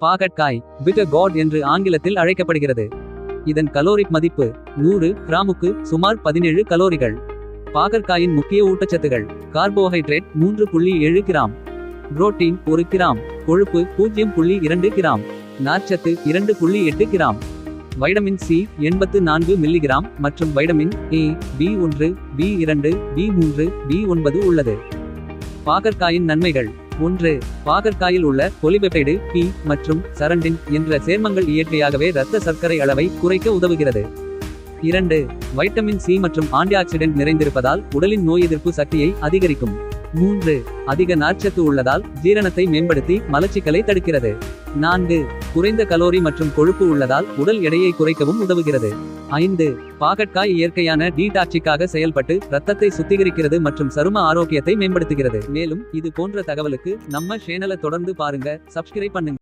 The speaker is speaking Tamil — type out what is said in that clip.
பாகற்காய் பிட்டர் காட் என்று ஆங்கிலத்தில் அழைக்கப்படுகிறது. இதன் கலோரிக் மதிப்பு நூறு கிராமுக்கு சுமார் பதினேழு கலோரிகள். பாகற்காயின் முக்கிய ஊட்டச்சத்துகள் கார்போஹைட்ரேட் மூன்று புள்ளி ஏழு கிராம். புரோட்டீன் ஒரு கிராம் கொழுப்பு பூஜ்ஜியம் புள்ளி இரண்டு கிராம் நார்ச்சத்து இரண்டு புள்ளி எட்டு கிராம். வைட்டமின் சி எண்பத்து நான்கு மில்லிகிராம் மற்றும் வைட்டமின் ஏ பி ஒன்று பி இரண்டு பி மூன்று பி ஒன்பது உள்ளது. பாகற்காயின் நன்மைகள் ஒன்று பாகற்காயில் உள்ள பொலிபெப்டைடு பி மற்றும் சரண்டின் என்ற சேர்மங்கள் இயற்கையாகவே இரத்த சர்க்கரை அளவை குறைக்க உதவுகிறது. இரண்டு வைட்டமின் சி மற்றும் ஆன்டிஆக்சிடென்ட் நிறைந்திருப்பதால் உடலின் நோய் எதிர்ப்பு சக்தியை அதிகரிக்கும். மூன்று அதிக நார்ச்சத்து உள்ளதால் ஜீரணத்தை மேம்படுத்தி மலச்சிக்கலை தடுக்கிறது. நான்கு குறைந்த கலோரி மற்றும் கொழுப்பு உள்ளதால் உடல் எடையை குறைக்கவும் உதவுகிறது. ஐந்து பாகற்காய் இயற்கையான டீடாக்சிக்காக செயல்பட்டு ரத்தத்தை சுத்திகரிக்கிறது மற்றும் சரும ஆரோக்கியத்தை மேம்படுத்துகிறது. மேலும் இது போன்ற தகவலுக்கு நம்ம சேனலை தொடர்ந்து பாருங்க சப்ஸ்கிரைப் பண்ணுங்க.